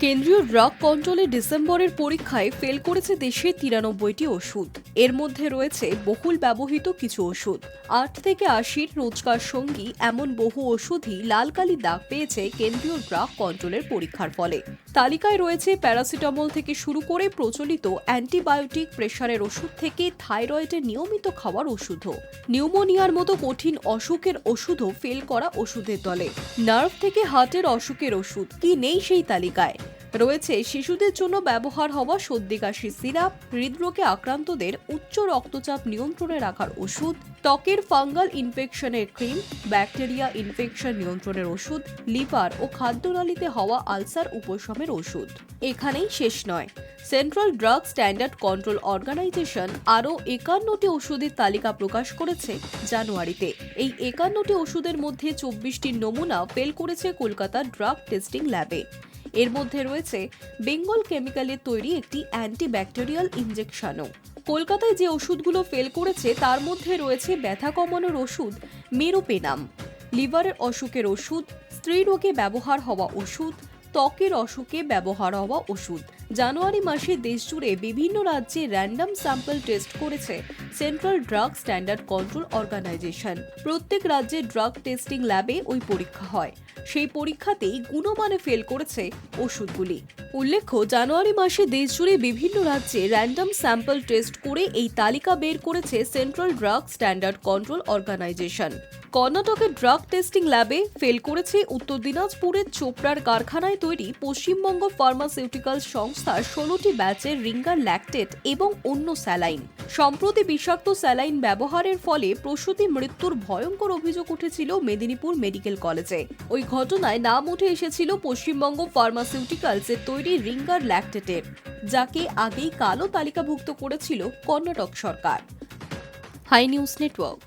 কেন্দ্রীয় ড্রাগ কন্ট্রোলে ডিসেম্বরের পরীক্ষায় ফেল করেছে দেশে তিরানব্বইটি ওষুধ। এর মধ্যে রয়েছে বহুল ব্যবহৃত কিছু ওষুধ। আট থেকে আশির রোজকার সঙ্গী এমন বহু ওষুধই লাল কালি দাগ পেয়েছে কেন্দ্রীয় ড্রাগ কন্ট্রোলের পরীক্ষার ফলে। তালিকায় রয়েছে প্যারাসিটামল থেকে শুরু করে প্রচলিত অ্যান্টিবায়োটিক প্রেশারের ওষুধ থেকে থাইরয়েডের নিয়মিত খাওয়ার ওষুধও। নিউমোনিয়ার মতো কঠিন অসুখের ওষুধও ফেল করা ওষুধের দলে। নার্ভ থেকে হার্টের অসুখের ওষুধ, কি নেই সেই তালিকায়? রয়েছে শিশুদের জন্য ব্যবহার হওয়া সর্দি, কাশি, সিরাপ, হৃদরোগে আক্রান্তদের উচ্চ রক্তচাপ নিয়ন্ত্রণে রাখার ওষুধ, ত্বকের ফাঙ্গাল ইনফেকশনের ক্রিম, ব্যাকটেরিয়া ইনফেকশন নিয়ন্ত্রণের ওষুধ, লিভার ও খাদ্যনালীতে হওয়া আলসার উপশমের ওষুধ। এখানেই শেষ নয়। Central drug standard control organisation আরও একান্নটি ওষুধের তালিকা প্রকাশ করেছে জানুয়ারিতে। এই একান্নটি ওষুধের মধ্যে চব্বিশটি নমুনা ফেল করেছে কলকাতার ড্রাগ টেস্টিং ল্যাবে। এর মধ্যে রয়েছে বেঙ্গল কেমিক্যালের তৈরি একটি অ্যান্টিব্যাকটেরিয়াল ইঞ্জেকশনও কলকাতায় যে ওষুধগুলো ফেল করেছে, তার মধ্যে রয়েছে ব্যথা কমানোর ওষুধ মেরোপেনাম। লিভারের অসুখের ওষুধ স্ত্রী রোগে ব্যবহার হওয়া ওষুধ, ত্বকের অসুখে ব্যবহার হওয়া ওষুধ। জানুয়ারি মাসে দেশজুড়ে বিভিন্ন রাজ্যে র্যান্ডম স্যাম্পল টেস্ট করেছে central drug standard control organisation প্রত্যেক রাজ্যে ড্রাগ টেস্টিং ল্যাবে ওই পরীক্ষা হয়। সেই পরীক্ষাতেই গুণমানে ফেল করেছে ওষুধগুলি। উল্লেখ্য, জানুয়ারি মাসে দেশজুড়ে বিভিন্ন রাজ্যে র্যান্ডম স্যাম্পল টেস্ট করে এই তালিকা বের করেছে central drug standard control organisation কর্ণাটকের ড্রাগ টেস্টিং ল্যাবে ফেল করেছে উত্তর দিনাজপুরের চোপড়ার কারখানায় তৈরি পশ্চিমবঙ্গ ফার্মাসিউটিক্যাল সংস্থার ষোলোটি ব্যাচের রিঙ্গার ল্যাকটেট এবং অন্য স্যালাইন। সম্প্রতি বিষাক্ত স্যালাইন ব্যবহারের ফলে প্রসূতি মৃত্যুর ভয়ঙ্কর অভিযোগ উঠেছিল মেদিনীপুর মেডিকেল কলেজে। ওই ঘটনায় নাম উঠে এসেছিল পশ্চিমবঙ্গ ফার্মাসিউটিক্যালসের তৈরি রিঙ্গার ল্যাকটেটের যাকে আগেই কালো তালিকাভুক্ত করেছিল কর্ণাটক সরকার। Hi news network.